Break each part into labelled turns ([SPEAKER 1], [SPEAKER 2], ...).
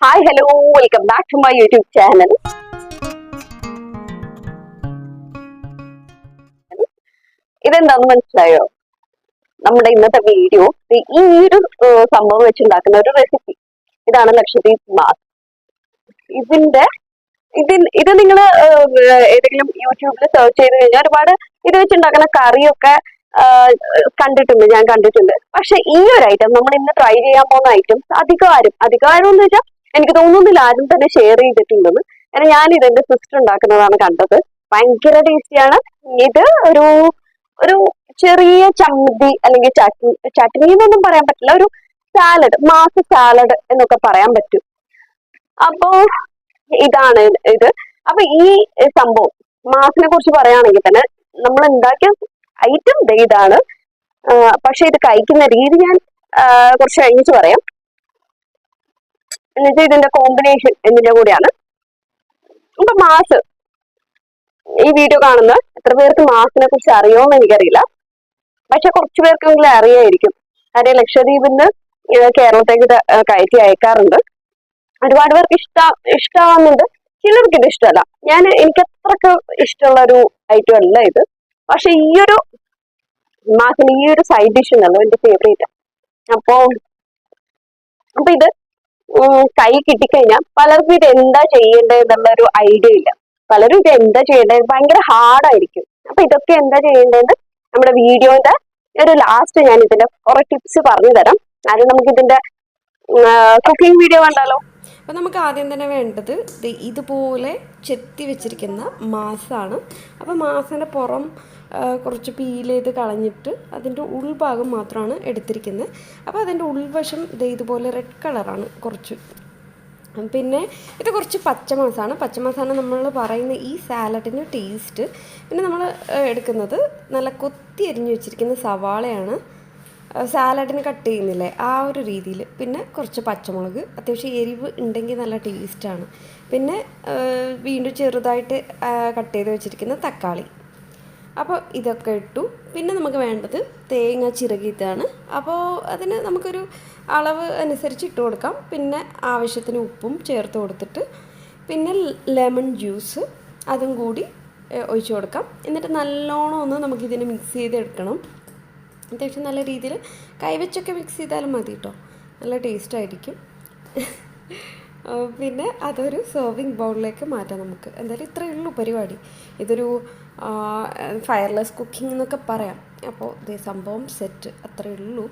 [SPEAKER 1] Hi hello welcome back to my YouTube channel ഇതെന്താന്ന് മനസ്സിലായോ? നമ്മുടെ ഇന്നത്തെ വീഡിയോ ഈ ഒരു സംഭവം വെച്ചുണ്ടാക്കുന്ന ഒരു റെസിപ്പി ഇതാണ് ലക്ഷദ്വീപ് മാസ്. ഇതിന്റെ ഇതിൽ ഇത് നിങ്ങൾ ഏതെങ്കിലും യൂട്യൂബിൽ സെർച്ച് ചെയ്ത് കഴിഞ്ഞാൽ ഒരുപാട് ഇത് വെച്ചുണ്ടാക്കുന്ന കറിയൊക്കെ കണ്ടിട്ടുണ്ട് ഞാൻ കണ്ടിട്ടുണ്ട്. പക്ഷെ ഈ ഒരു ഐറ്റം നമ്മൾ ഇന്ന് ട്രൈ ചെയ്യാൻ പോകുന്ന ഐറ്റംസ് അധികാരം അധികാരം എന്ന് വെച്ചാൽ എനിക്ക് തോന്നുന്നില്ല ആരും തന്നെ ഷെയർ ചെയ്തിട്ടുണ്ടെന്ന്. കാരണം ഞാൻ എന്റെ സിസ്റ്റർ ഉണ്ടാക്കുന്നതാണ് കണ്ടത്. ഭയങ്കര ടേസ്റ്റിയാണ് ഇത് ഒരു ഒരു ചെറിയ ചമ്മന്തി അല്ലെങ്കിൽ ചട്നി ചട്നി എന്നൊന്നും പറയാൻ പറ്റില്ല. ഒരു സാലഡ് മാസ സാലഡ് എന്നൊക്കെ പറയാൻ പറ്റും. അപ്പോ ഇതാണ് ഇത്. അപ്പൊ ഈ സംഭവം മാസിനെ കുറിച്ച് പറയുകയാണെങ്കിൽ തന്നെ നമ്മൾ ഉണ്ടാക്കിയ ഐറ്റം ഇതാണ്. പക്ഷെ ഇത് കഴിക്കുന്ന രീതി ഞാൻ കുറച്ച് കഴിഞ്ഞിട്ട് പറയാം. എന്നുവെച്ചാൽ ഇതിന്റെ കോമ്പിനേഷൻ എന്നിന്റെ കൂടെയാണ്. ഇപ്പൊ മാസ് ഈ വീഡിയോ കാണുന്ന എത്ര പേർക്ക് മാസിനെ കുറിച്ച് അറിയുമെന്ന് എനിക്കറിയില്ല. പക്ഷെ കുറച്ചു പേർക്കെങ്കിലും അറിയായിരിക്കും. കാര്യം ലക്ഷദ്വീപിൽ നിന്ന് കേരളത്തേക്ക് കയറ്റി അയക്കാറുണ്ട്. ഒരുപാട് പേർക്ക് ഇഷ്ട ഇഷ്ടമാവുന്നുണ്ട് ചിലർക്ക് ഇത് ഇഷ്ടമല്ല. ഞാൻ എനിക്ക് അത്രയ്ക്ക് ഇഷ്ടമുള്ള ഒരു ഐറ്റം അല്ല ഇത്. പക്ഷെ ഈ ഒരു മാസിന് ഈ ഒരു സൈഡ് ഡിഷ് എന്നുള്ളത് എന്റെ ഫേവറേറ്റ് അപ്പോ അപ്പൊ ഇത് കൈ കിട്ടിക്കഴിഞ്ഞാൽ പലർക്കും ഇത് എന്താ ചെയ്യേണ്ടത് എന്നുള്ള ഒരു ഐഡിയ ഇല്ല. പലരും ഇത് എന്താ ചെയ്യേണ്ടത്? ഭയങ്കര ഹാർഡായിരിക്കും അപ്പൊ ഇതൊക്കെ എന്താ ചെയ്യേണ്ടതെന്ന് നമ്മുടെ വീഡിയോന്റെ ഒരു ലാസ്റ്റ് ഞാൻ ഇതിന്റെ കുറെ ടിപ്സ് പറഞ്ഞു തരാം ആദ്യം നമുക്ക് ഇതിന്റെ കുക്കിംഗ് വീഡിയോ കണ്ടാലോ?
[SPEAKER 2] അപ്പോൾ നമുക്ക് ആദ്യം തന്നെ വേണ്ടത് ഇതുപോലെ ചെത്തി വെച്ചിരിക്കുന്ന മാസാണ്. അപ്പോൾ മാസിന്റെ പുറം കുറച്ച് പീൽ ചെയ്ത് കളഞ്ഞിട്ട് അതിന്റെ ഉൾഭാഗം മാത്രമാണ് എടുത്തിരിക്കുന്നത്. അപ്പോൾ അതിന്റെ ഉൾവശം ഇതുപോലെ റെഡ് കളറാണ് കുറച്ച്. പിന്നെ ഇത് കുറച്ച് പച്ചമാസാണ്. പച്ചമാസാണ് നമ്മൾ പറയുന്ന ഈ സാലഡിന് ടേസ്റ്റ് പിന്നെ നമ്മൾ എടുക്കുന്നത് നല്ല കൊത്തി അരിഞ്ഞു വെച്ചിരിക്കുന്ന സവാളയാണ്. സാലഡിന് കട്ട് ചെയ്യുന്നില്ലേ? ആ ഒരു രീതിയിൽ. പിന്നെ കുറച്ച് പച്ചമുളക്. അത്യാവശ്യം എരിവ് ഉണ്ടെങ്കിൽ നല്ല ടേസ്റ്റാണ് പിന്നെ വീണ്ടും ചെറുതായിട്ട് കട്ട് ചെയ്ത് വെച്ചിരിക്കുന്ന തക്കാളി. അപ്പോൾ ഇതൊക്കെ ഇട്ടു. പിന്നെ നമുക്ക് വേണ്ടത് തേങ്ങ ചിറകിയതാണ് അപ്പോൾ അതിന് നമുക്കൊരു അളവ് അനുസരിച്ച് ഇട്ട് കൊടുക്കാം. പിന്നെ ആവശ്യത്തിന് ഉപ്പും ചേർത്ത് കൊടുത്തിട്ട് പിന്നെ ലെമൺ ജ്യൂസ് അതും കൂടി ഒഴിച്ചു കൊടുക്കാം. എന്നിട്ട് നല്ലോണം ഒന്ന് നമുക്കിതിനെ മിക്സ് ചെയ്തെടുക്കണം. അത്യാവശ്യം നല്ല രീതിയിൽ കൈവച്ചൊക്കെ മിക്സ് ചെയ്താലും മതി കേട്ടോ നല്ല ടേസ്റ്റായിരിക്കും. പിന്നെ അതൊരു സെർവിങ് ബൗളിലേക്ക് മാറ്റാം നമുക്ക്. എന്തായാലും ഇത്രയേ ഉള്ളൂ പരിപാടി. ഇതൊരു ഫയർലെസ് കുക്കിംഗ് എന്നൊക്കെ പറയാം. അപ്പോൾ ഇതേ സംഭവം സെറ്റ് അത്രയേ ഉള്ളൂ.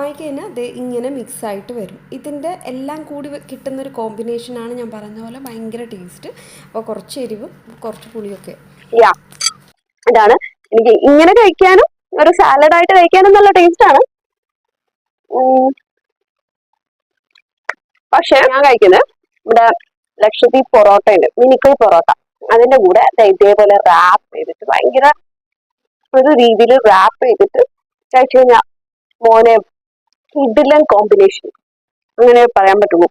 [SPEAKER 2] ആയിക്കഴിഞ്ഞാൽ ദേ ഇങ്ങനെ മിക്സ് ആയിട്ട് വരും. ഇതിന്റെ എല്ലാം കൂടി കിട്ടുന്നൊരു കോമ്പിനേഷനാണ് ഞാൻ പറഞ്ഞ പോലെ ഭയങ്കര ടേസ്റ്റ് അപ്പോൾ കുറച്ച് എരിവും കുറച്ച് പുളിയൊക്കെ.
[SPEAKER 1] ഇതാണ്. എനിക്ക് ഇങ്ങനെ കഴിക്കാനും ഒരു സാലഡ് ആയിട്ട് കഴിക്കാനും നല്ല ടേസ്റ്റ് ആണ്. പക്ഷെ ഞാൻ കഴിക്കുന്നത് ഇവിടെ ലക്ഷദ്വീപ് പൊറോട്ട ഉണ്ട്. മിനിക്കൈ പൊറോട്ട. അതിന്റെ കൂടെ ഇതേപോലെ റാപ്പ് ചെയ്തിട്ട് ഭയങ്കര ഒരു രീതിയിൽ റാപ്പ് ചെയ്തിട്ട് കഴിച്ചു കഴിഞ്ഞാൽ മോനെ ഇഡിലൻ കോമ്പിനേഷൻ അങ്ങനെ പറയാൻ പറ്റുള്ളൂ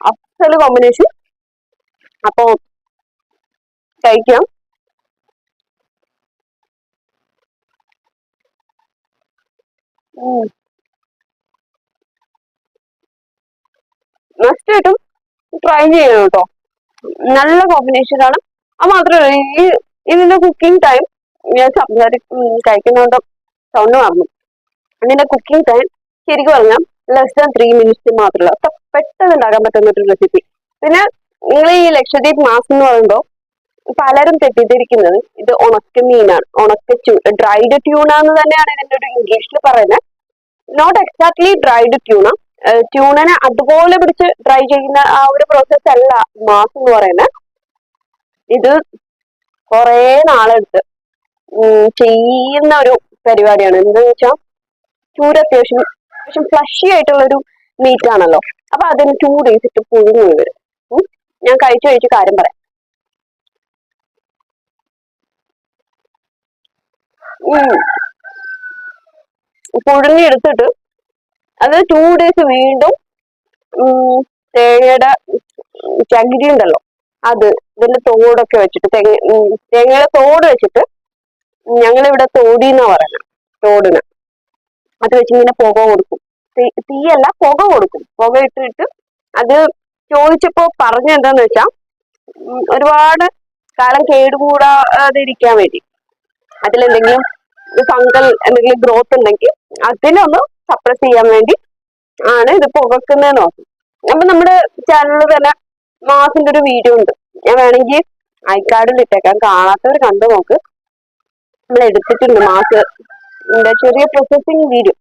[SPEAKER 1] അസൽ കോമ്പിനേഷൻ അപ്പോ കഴിക്കാം. ട്രൈ ചെയ്യണം കേട്ടോ. നല്ല കോമ്പിനേഷൻ ആണ്. അത് മാത്രമല്ല ഈ ഇതിന്റെ കുക്കിംഗ് ടൈം ഞാൻ സംസാരി കഴിക്കുന്നതുകൊണ്ട് സൗണ്ട് മറന്നു. ഇതിന്റെ കുക്കിംഗ് ടൈം ശരിക്കും പറഞ്ഞാൽ ലെസ് ദാൻ ത്രീ മിനിറ്റ്സ് മാത്രമല്ല. അപ്പൊ പെട്ടെന്ന് ഉണ്ടാക്കാൻ പറ്റുന്ന ഒരു റെസിപ്പി പിന്നെ നിങ്ങൾ ഈ ലക്ഷദ്വീപ് മാസം എന്ന് പറയുമ്പോൾ പലരും തെറ്റിദ്ധരിക്കുന്നത് ഇത് ഉണക്ക മീനാണ്. ഉണക്ക ഡ്രൈഡ് ട്യൂണ എന്ന് തന്നെയാണ് ഇതിന്റെ ഒരു ഇംഗ്ലീഷിൽ പറയുന്നത്. നോട്ട് എക്സാക്ട്ലി ഡ്രൈഡ് ട്യൂണ ട്യൂണനെ അതുപോലെ പിടിച്ച് ഡ്രൈ ചെയ്യുന്ന ആ ഒരു പ്രോസസ് അല്ല മാസ് എന്ന് പറയുന്നത്. ഇത് കുറേ നാളെടുത്ത് ചെയ്യുന്ന ഒരു പരിപാടിയാണ്. എന്താന്ന് വെച്ചാൽ ചൂര അത്യാവശ്യം അത്യാവശ്യം ഫ്ലഷി ആയിട്ടുള്ള ഒരു മീറ്റ് ആണല്ലോ. അപ്പൊ അതിന് ടൂ ഡേയ്സ് ഇട്ട് പുഴുങ്ങി വരും ഞാൻ കഴിച്ചു കഴിച്ച് കാര്യം പറയാം. പുഴുങ്ങി എടുത്തിട്ട് അത് ടൂ ഡേയ്സ് വീണ്ടും തേങ്ങയുടെ ചകിരി ഉണ്ടല്ലോ. അത് ഇതിന്റെ തോടൊക്കെ വെച്ചിട്ട് തെങ്ങ് തേങ്ങയുടെ തോട് വെച്ചിട്ട് ഞങ്ങളിവിടെ തോടിന്നാ പറയുന്നത് തോടിന്. അത് വെച്ച് ഇങ്ങനെ പുക കൊടുക്കും. തീയല്ല പുക കൊടുക്കും. പുക ഇട്ടിട്ട് അത് ചോദിച്ചപ്പോ പറഞ്ഞ എന്താന്ന് വെച്ചാ ഒരുപാട് കാലം കേടുകൂടാതിരിക്കാൻ വേണ്ടി. അതിലെന്തെങ്കിലും ഫംഗൽ എന്തെങ്കിലും ഗ്രോത്ത് ഉണ്ടെങ്കിൽ അതിനൊന്ന് സപ്രസ് ചെയ്യാൻ വേണ്ടി ആണ് ഇത് പുകക്കുന്നതെന്ന് നോക്കും അപ്പൊ നമ്മുടെ ചാനലിൽ തന്നെ മാസിന്റെ ഒരു വീഡിയോ ഉണ്ട്. ഞാൻ വേണമെങ്കിൽ ഐക്കാർഡിൽ ഇട്ടേക്കാം. കാണാത്തവർ കണ്ടു നോക്ക്. നമ്മൾ എടുത്തിട്ടുണ്ട് മാസ്. എന്താ ചെറിയ പ്രോസസ്സിങ് വീഡിയോ.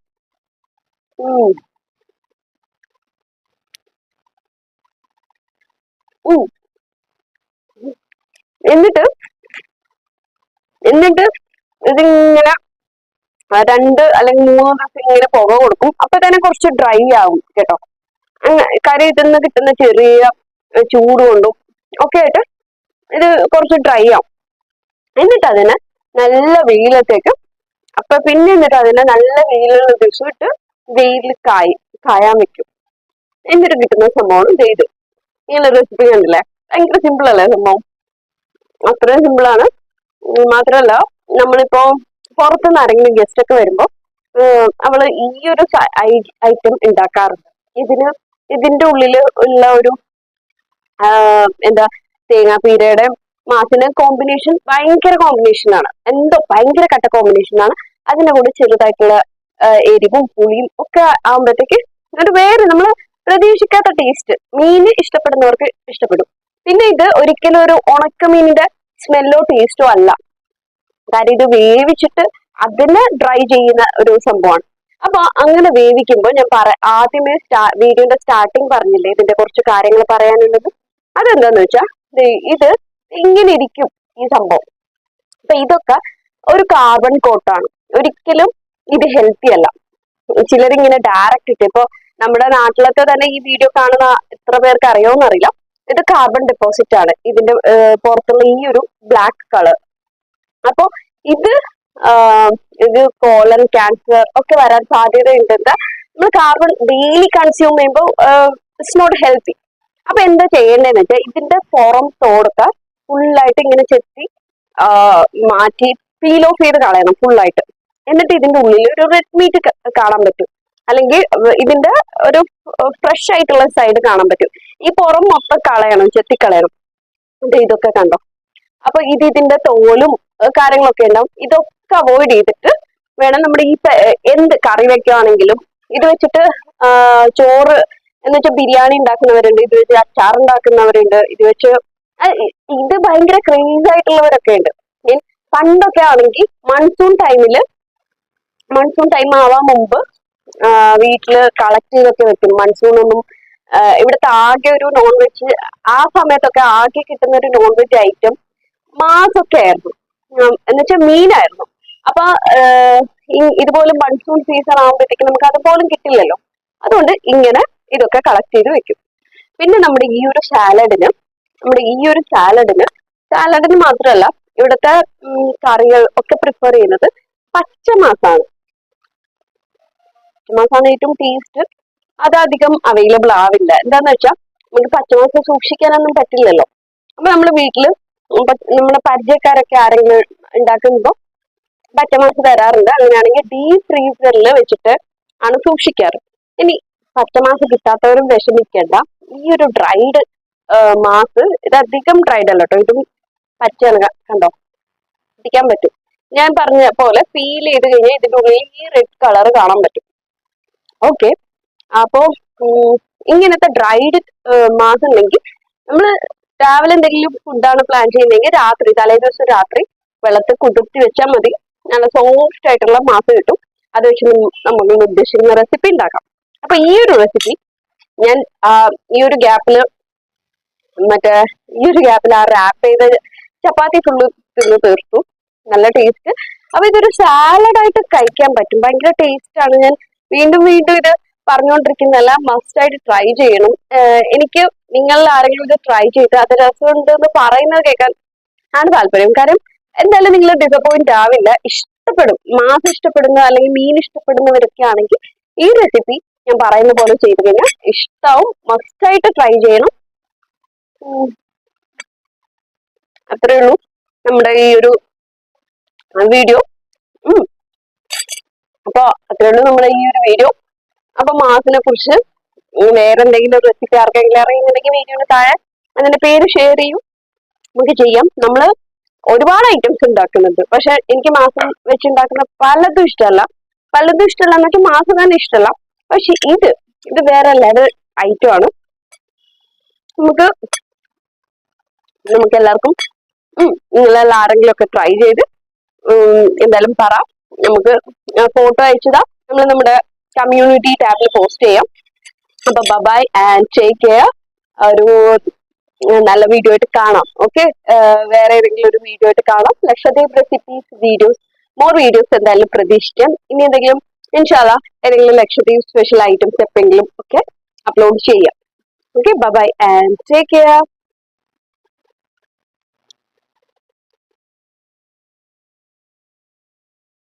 [SPEAKER 1] എന്നിട്ട് എന്നിട്ട് ഇതിങ്ങനെ രണ്ട് അല്ലെങ്കിൽ മൂന്ന് ദിവസം ഇങ്ങനെ പുക കൊടുക്കും. അപ്പൊ തന്നെ കുറച്ച് ഡ്രൈ ആവും കേട്ടോ. കറി ഇതിൽ നിന്ന് കിട്ടുന്ന ചെറിയ ചൂട് കൊണ്ടും ഒക്കെ ആയിട്ട് ഇത് കുറച്ച് ഡ്രൈ ആവും. എന്നിട്ട് അതിനെ നല്ല വെയിലത്തേക്ക് അപ്പൊ പിന്നെ എന്നിട്ട് അതിനെ നല്ല വെയിലുള്ള ദിവസം ഇട്ട് വെയിലിൽ കായി കായാൻ വെക്കും. എന്നിട്ട് കിട്ടുന്ന സംഭവമാണ് ചെയ്ത് ഇങ്ങനെ റെസിപ്പി കണ്ടില്ലേ? ഭയങ്കര സിമ്പിൾ അല്ലേ സംഭവം? അത്രയും സിമ്പിൾ ആണ്. മാത്രമല്ല നമ്മളിപ്പോ പുറത്തുനിന്ന് ആരെങ്കിലും ഗസ്റ്റ് ഒക്കെ വരുമ്പോ ഏഹ് അവൾ ഈ ഒരു ഐറ്റം ഉണ്ടാക്കാറുണ്ട്. ഇതിന് ഇതിന്റെ ഉള്ളിൽ ഉള്ള ഒരു എന്താ തേങ്ങാപ്പീരയുടെ മാസിന് കോമ്പിനേഷൻ ഭയങ്കര കോമ്പിനേഷൻ ആണ്. എന്തോ ഭയങ്കര കട്ട കോമ്പിനേഷൻ ആണ്. അതിന്റെ കൂടെ ചെറുതായിട്ടുള്ള എരിവും പുളിയും ഒക്കെ ആകുമ്പോഴത്തേക്ക് ഒരു വേറെ നമ്മൾ പ്രതീക്ഷിക്കാത്ത ടേസ്റ്റ് മീന് ഇഷ്ടപ്പെടുന്നവർക്ക് ഇഷ്ടപ്പെടും. പിന്നെ ഇത് ഒരിക്കലും ഒരു ഉണക്കമീനിന്റെ സ്മെല്ലോ ടേസ്റ്റോ അല്ല. കാര്യം ഇത് വേവിച്ചിട്ട് അതിനെ ഡ്രൈ ചെയ്യുന്ന ഒരു സംഭവമാണ്. അപ്പൊ അങ്ങനെ വേവിക്കുമ്പോൾ ഞാൻ പറ ആദ്യമേ സ്റ്റാ വീഡിയോന്റെ സ്റ്റാർട്ടിങ് പറഞ്ഞില്ലേ ഇതിന്റെ കുറച്ച് കാര്യങ്ങൾ പറയാനുള്ളത്? അതെന്താന്ന് വെച്ചാ ഇത് ഇങ്ങനെ ഇരിക്കും ഈ സംഭവം. അപ്പൊ ഇതൊക്കെ ഒരു കാർബൺ കോട്ടാണ് ഒരിക്കലും ഇത് ഹെൽത്തി അല്ല. ചിലരിങ്ങനെ ഡയറക്റ്റ് ഇട്ട് ഇപ്പൊ നമ്മുടെ നാട്ടിലൊക്കെ തന്നെ ഈ വീഡിയോ കാണുന്ന എത്ര പേർക്ക് അറിയാമെന്നറിയില്ല ഇത് കാർബൺ ഡെപ്പോസിറ്റ് ആണ്. ഇതിന്റെ പുറത്തുള്ള ഈ ഒരു ബ്ലാക്ക് കളർ അപ്പോ ഇത് ഇത് കോളൻ ക്യാൻസർ ഒക്കെ വരാൻ സാധ്യതയുണ്ടെന്ന് നമ്മൾ കാർബൺ ഡെയിലി കൺസ്യൂം ചെയ്യുമ്പോൾ ഇറ്റ്സ് നോട്ട് ഹെൽത്തി അപ്പൊ എന്താ ചെയ്യേണ്ടതെന്ന് വെച്ചാൽ ഇതിന്റെ പുറം തോടൊക്കെ ഫുള്ളായിട്ട് ഇങ്ങനെ ചെത്തി മാറ്റി പീൽ ഓഫ് ചെയ്ത് കളയണം ഫുള്ളായിട്ട് എന്നിട്ട് ഇതിന്റെ ഉള്ളിൽ ഒരു റെഡ് മീറ്റ് കാണാൻ പറ്റും. അല്ലെങ്കിൽ ഇതിന്റെ ഒരു ഫ്രഷ് ആയിട്ടുള്ള സൈഡ് കാണാൻ പറ്റും. ഈ പുറം മൊത്തം കളയണം ചെത്തി കളയണം ഇത് ഇതൊക്കെ കണ്ടോ? അപ്പൊ ഇത് ഇതിന്റെ തോലും കാര്യങ്ങളൊക്കെ ഉണ്ടാവും. ഇതൊക്കെ അവോയ്ഡ് ചെയ്തിട്ട് വേണം നമ്മുടെ ഈ എന്ത് കറി വെക്കുകയാണെങ്കിലും ഇത് വെച്ചിട്ട് ചോറ് എന്ന് വെച്ചാൽ ബിരിയാണി ഉണ്ടാക്കുന്നവരുണ്ട് ഇത് വെച്ച് അച്ചാർ ഉണ്ടാക്കുന്നവരുണ്ട് ഇത് വെച്ച് ഇത് ഭയങ്കര ക്രേസ് ആയിട്ടുള്ളവരൊക്കെ ഉണ്ട്. മീൻ പണ്ടൊക്കെ ആണെങ്കിൽ മൺസൂൺ ടൈമിൽ മൺസൂൺ ടൈം ആവാൻ മുമ്പ് വീട്ടിൽ കളക്ട് ചെയ്തൊക്കെ വെക്കും. മൺസൂൺ ഒന്നും ഇവിടുത്തെ ആകെ ഒരു നോൺ വെജ് ആ സമയത്തൊക്കെ ആകെ കിട്ടുന്ന ഒരു നോൺ വെജ് ഐറ്റം മാസൊക്കെ ആയിരുന്നു. എന്നുവെച്ചാൽ മീനായിരുന്നു. അപ്പൊ ഇതുപോലെ മൺസൂൺ സീസൺ ആകുമ്പോഴത്തേക്ക് നമുക്ക് അതുപോലും കിട്ടില്ലല്ലോ. അതുകൊണ്ട് ഇങ്ങനെ ഇതൊക്കെ കളക്ട് ചെയ്ത് വെക്കും. പിന്നെ നമ്മുടെ ഈ ഒരു സാലഡിന് നമ്മുടെ ഈ ഒരു സാലഡിന് സാലഡിന് മാത്രമല്ല ഇവിടുത്തെ കറികൾ ഒക്കെ പ്രിഫർ ചെയ്യുന്നത് പച്ചമാസാണ്. പച്ചമാസാണ് ഏറ്റവും ടേസ്റ്റ് അത് അധികം അവൈലബിൾ ആവില്ല. എന്താന്ന് വെച്ചാൽ നമുക്ക് പച്ചമാസം സൂക്ഷിക്കാനൊന്നും പറ്റില്ലല്ലോ. അപ്പൊ നമ്മൾ വീട്ടിൽ നമ്മുടെ പരിചയക്കാരൊക്കെ ആരെങ്കിലും ഉണ്ടാക്കുമ്പോ പച്ചമാസം തരാറുണ്ട്. അങ്ങനെയാണെങ്കിൽ ഡീപ് ഫ്രീസറിൽ വെച്ചിട്ട് ആണ് സൂക്ഷിക്കാറ്. ഇനി പച്ചമാസം കിട്ടാത്തവരും വിഷമിക്കേണ്ട. ഈ ഒരു ഡ്രൈഡ് മാസ് ഇത് അധികം ഡ്രൈഡ് അല്ല കേട്ടോ ഇതും പച്ചയാണ് കണ്ടോ? പിടിക്കാൻ പറ്റും. ഞാൻ പറഞ്ഞ പോലെ ഫീൽ ചെയ്ത് കഴിഞ്ഞാൽ ഇതിന്റെ ഉള്ളിൽ ഈ റെഡ് കളർ കാണാൻ പറ്റും. ഓക്കെ അപ്പോ ഇങ്ങനത്തെ ഡ്രൈഡ് മാസം ഉണ്ടെങ്കിൽ നമ്മൾ രാവിലെ എന്തെങ്കിലും ഫുഡാണ് പ്ലാൻ ചെയ്യുന്നതെങ്കിൽ രാത്രി തലേ ദിവസം രാത്രി വെള്ളത്തിൽ കുതിർത്തി വെച്ചാൽ മതി. നല്ല സോഫ്റ്റ് ആയിട്ടുള്ള മാസം കിട്ടും. അത് വെച്ച് നമ്മൾ ഉദ്ദേശിക്കുന്ന റെസിപ്പി ഉണ്ടാക്കാം. അപ്പൊ ഈ ഒരു റെസിപ്പി ഞാൻ ഈ ഒരു ഗ്യാപ്പിൽ മറ്റേ ഈ ഒരു ഗ്യാപ്പിൽ ആ റാപ്പ് ചെയ്ത ചപ്പാത്തി ഫുള്ള് തിന്ന് തീർത്തു. നല്ല ടേസ്റ്റ് അപ്പൊ ഇതൊരു സാലഡായിട്ട് കഴിക്കാൻ പറ്റും. ഭയങ്കര ടേസ്റ്റ് ആണ്. ഞാൻ വീണ്ടും വീണ്ടും ഇത് പറഞ്ഞുകൊണ്ടിരിക്കുന്നതല്ല മസ്റ്റ് ആയിട്ട് ട്രൈ ചെയ്യണം. എനിക്ക് നിങ്ങൾ ആരെങ്കിലും ഇത് ട്രൈ ചെയ്ത് അത് രസമുണ്ട് എന്ന് പറയുന്നത് കേൾക്കാൻ ആണ് താല്പര്യം. കാരണം എന്തായാലും നിങ്ങൾ ഡിസപ്പോയിന്റ് ആവില്ല. ഇഷ്ടപ്പെടും. മാസ് ഇഷ്ടപ്പെടുന്ന അല്ലെങ്കിൽ മീൻ ഇഷ്ടപ്പെടുന്നവരൊക്കെ ആണെങ്കിൽ ഈ റെസിപ്പി ഞാൻ പറയുന്ന പോലെ ചെയ്ത് കഴിഞ്ഞാൽ ഇഷ്ടാവും. മസ്റ്റ് ആയിട്ട് ട്രൈ ചെയ്യണം. അത്രേ ഉള്ളൂ നമ്മുടെ ഈ ഒരു വീഡിയോ അപ്പൊ അത്രേ ഉള്ളൂ നമ്മുടെ ഈ ഒരു വീഡിയോ അപ്പൊ മാസിനെ കുറിച്ച് വേറെ എന്തെങ്കിലും റെസിപ്പി ആർക്കെങ്കിലും അറിയുന്നുണ്ടെങ്കിൽ വീഡിയോന് താഴെ അതിന്റെ പേര് ഷെയർ ചെയ്യും. നമുക്ക് ചെയ്യാം. നമ്മൾ ഒരുപാട് ഐറ്റംസ് ഉണ്ടാക്കുന്നുണ്ട്. പക്ഷെ എനിക്ക് മാസം വെച്ചുണ്ടാക്കുന്ന പലതും ഇഷ്ടമല്ല. പലതും ഇഷ്ടമല്ല എന്നിട്ട് മാസം തന്നെ ഇഷ്ടമല്ല. പക്ഷെ ഇത് ഇത് വേറെ ലെവൽ ഐറ്റം ആണ്. നമുക്ക് നമുക്ക് എല്ലാവർക്കും നിങ്ങളെല്ലാം ആരെങ്കിലും ഒക്കെ ട്രൈ ചെയ്ത് എന്തായാലും പറ. നമുക്ക് ഫോട്ടോ അയച്ചതാ. നമ്മൾ നമ്മുടെ കമ്മ്യൂണിറ്റി ടാബിൽ പോസ്റ്റ് ചെയ്യാം. അപ്പൊ ബബായ് ആൻഡ് ടേക്ക് കെയർ ഒരു നല്ല വീഡിയോ ആയിട്ട് കാണാം. ഓക്കെ വേറെ ഏതെങ്കിലും ഒരു വീഡിയോ ആയിട്ട് കാണാം. Lakshadweep recipes videos more videos എന്തായാലും പ്രതീക്ഷിക്കാം. ഇനി എന്തെങ്കിലും ഇൻഷാല്ല ഏതെങ്കിലും ലക്ഷദ്വീപ് സ്പെഷ്യൽ ഐറ്റംസ് എപ്പോഴെങ്കിലും ഒക്കെ അപ്ലോഡ് ചെയ്യാം. Okay bye and take care